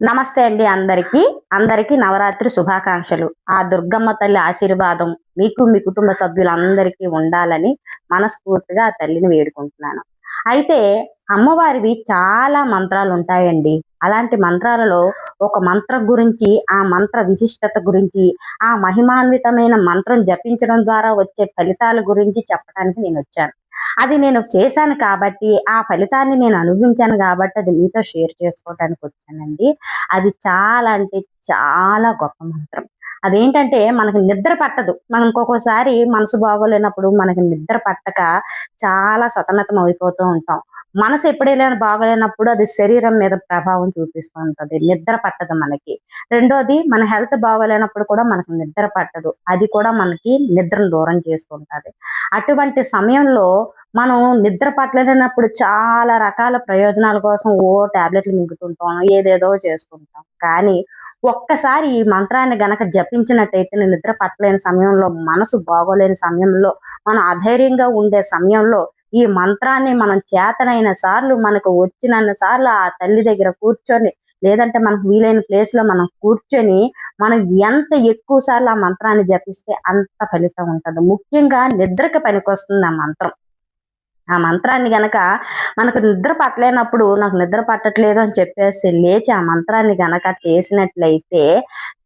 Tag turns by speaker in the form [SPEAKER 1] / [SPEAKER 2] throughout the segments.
[SPEAKER 1] నమస్తే అండి అందరికి. అందరికి నవరాత్రి శుభాకాంక్షలు. ఆ దుర్గమ్మ తల్లి ఆశీర్వాదం మీకు మీ కుటుంబ సభ్యులందరికీ ఉండాలని మనస్ఫూర్తిగా ఆ తల్లిని వేడుకుంటున్నాను. అయితే అమ్మవారివి చాలా మంత్రాలు ఉంటాయండి అలాంటి మంత్రాలలో ఒక మంత్రం గురించి ఆ మంత్ర విశిష్టత గురించి ఆ మహిమాన్వితమైన మంత్రం జపించడం ద్వారా వచ్చే ఫలితాల గురించి చెప్పడానికి నేను వచ్చాను అది నేను చేశాను కాబట్టి ఆ ఫలితాన్ని నేను అనుభవించాను కాబట్టి అది మీతో షేర్ చేసుకోవడానికి వచ్చానండి. అది చాలా అంటే చాలా గొప్ప మంత్రం. అదేంటంటే మనకి నిద్ర పట్టదు. మనం ఒక్కొక్కసారి మనసు బాగోలేనప్పుడు మనకి నిద్ర పట్టక చాలా సతమతం అయిపోతూ ఉంటాం. మనసు ఎప్పుడైనా బాగలేనప్పుడు అది శరీరం మీద ప్రభావం చూపిస్తూ ఉంటుంది. నిద్ర పట్టదు మనకి. రెండోది మన హెల్త్ బాగోలేనప్పుడు కూడా మనకు నిద్ర పట్టదు. అది కూడా మనకి నిద్రను దూరం చేసుకుంటది అటువంటి సమయంలో మనం నిద్ర పట్టలేనప్పుడు చాలా రకాల ప్రయోజనాల కోసం ఓ ట్యాబ్లెట్లు మింగుతుంటాం ఏదేదో చేసుకుంటాం కానీ ఒక్కసారి ఈ మంత్రాన్ని గనక జపించినట్టయితే నిద్ర పట్టలేని సమయంలో మనసు బాగోలేని సమయంలో మనం అధైర్యంగా ఉండే సమయంలో ఈ మంత్రాన్ని మనం చేతనైన సార్లు మనకు వచ్చినన్న సార్లు ఆ తల్లి దగ్గర కూర్చొని లేదంటే మనకు వీలైన ప్లేస్లో మనం కూర్చొని మనం ఎంత ఎక్కువ సార్లు ఆ మంత్రాన్ని జపిస్తే అంత ఫలితం ఉంటుంది. ముఖ్యంగా నిద్రకి పనికొస్తుంది ఆ మంత్రం. ఆ మంత్రాన్ని గనక మనకు నిద్ర పట్టలేనప్పుడు నాకు నిద్ర పట్టట్లేదు అని చెప్పేసి లేచి ఆ మంత్రాన్ని గనక చేసినట్లయితే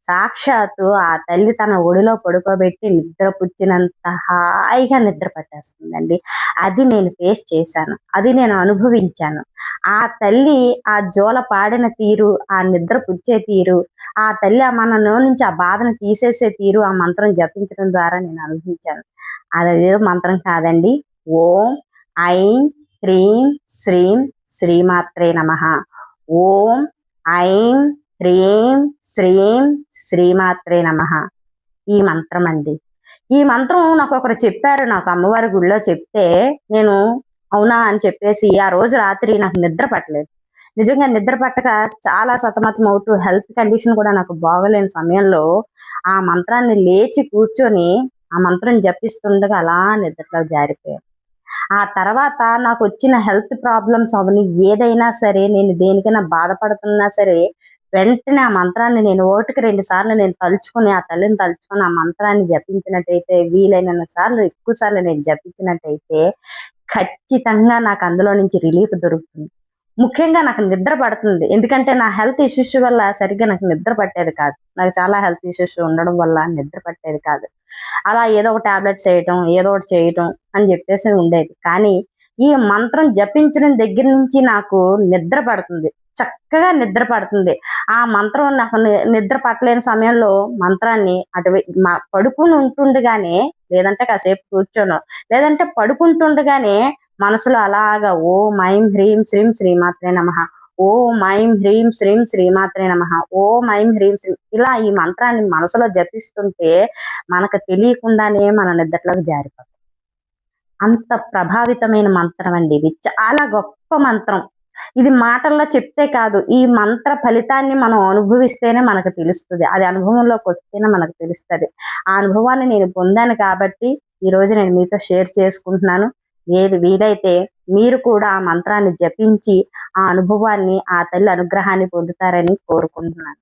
[SPEAKER 1] సాక్షాత్తు ఆ తల్లి తన ఒడిలో పడుకోబెట్టి నిద్ర పుచ్చినంత హాయిగా నిద్ర పట్టేస్తుందండి. అది నేను ఫేస్ చేశాను. అది నేను అనుభవించాను. ఆ తల్లి ఆ జోల పాడిన తీరు ఆ నిద్ర పుచ్చే తీరు ఆ తల్లి మనలో నుంచి ఆ బాధను తీసేసే తీరు ఆ మంత్రం జపించడం ద్వారా నేను అనుభవించాను. అది మంత్రం కాదండి. ఓం ఐం హ్రీం శ్రీం శ్రీమాత్రే నమ. ఓం ఐం హ్రీం శ్రీం శ్రీమాత్రే నమ. ఈ మంత్రం అండి. ఈ మంత్రం నాకు ఒకరు చెప్పారు నాకు అమ్మవారి గుడిలో చెప్తే నేను అవునా అని చెప్పేసి ఆ రోజు రాత్రి నాకు నిద్ర పట్టలేదు. నిజంగా నిద్ర పట్టక చాలా సతమతం అవుతూ హెల్త్ కండిషన్ కూడా నాకు బాగలేని సమయంలో ఆ మంత్రాన్ని లేచి కూర్చొని ఆ మంత్రం జపిస్తుండగా అలా నిద్రలో జారిపోయాను. ఆ తర్వాత నాకు వచ్చిన హెల్త్ ప్రాబ్లమ్స్ అవన్నీ ఏదైనా సరే నేను దేనికైనా బాధపడుతున్నా సరే వెంటనే ఆ మంత్రాన్ని నేను ఓటుకి రెండు సార్లు నేను తలుచుకుని ఆ తల్లిని తలుచుకుని ఆ మంత్రాన్ని జపించినట్టయితే వీలైన సార్లు ఎక్కువ సార్లు నేను జపించినట్టయితే ఖచ్చితంగా నాకు అందులో నుంచి రిలీఫ్ దొరుకుతుంది. ముఖ్యంగా నాకు నిద్ర పడుతుంది. ఎందుకంటే నా హెల్త్ ఇష్యూస్ వల్ల సరిగ్గా నాకు నిద్ర పట్టేది కాదు. నాకు చాలా హెల్త్ ఇష్యూస్ ఉండడం వల్ల నిద్ర పట్టేది కాదు. అలా ఏదో ఒక టాబ్లెట్స్ చేయటం ఏదో ఒకటి చేయటం అని చెప్పేసి ఉండేది. కానీ ఈ మంత్రం జపించడం దగ్గర నుంచి నాకు నిద్ర పడుతుంది. చక్కగా నిద్ర పడుతుంది. ఆ మంత్రం నాకు నిద్ర పట్టలేని సమయంలో మంత్రాన్ని అటు పడుకుని ఉంటుండగానే లేదంటే కాసేపు కూర్చోను. లేదంటే పడుకుంటుండగానే మనసులో అలాగా ఓ మైం హ్రీం శ్రీం శ్రీమాత్రే నమ. ఓ మైం హ్రీం శ్రీం శ్రీమాత్రే నమ. ఓ మైం హ్రీం శ్రీ ఇలా ఈ మంత్రాన్ని మనసులో జపిస్తుంటే మనకు తెలియకుండానే మన నిద్రలోకి జారిపోతుంది అంత ప్రభావితమైన మంత్రం అండి ఇది. చాలా గొప్ప మంత్రం. ఇది మాటల్లో చెప్తే కాదు ఈ మంత్ర ఫలితాన్ని మనం అనుభవిస్తేనే మనకు తెలుస్తుంది. అది అనుభవంలోకి వస్తేనే మనకు తెలుస్తుంది. ఆ అనుభవాన్ని నేను పొందాను కాబట్టి ఈ రోజు నేను మీతో షేర్ చేసుకుంటున్నాను. ఏది వీలైతే మీరు కూడా ఆ మంత్రాన్ని జపించి ఆ అనుభవాన్ని ఆ తల్లి అనుగ్రహాన్ని పొందుతారని కోరుకుంటున్నాను.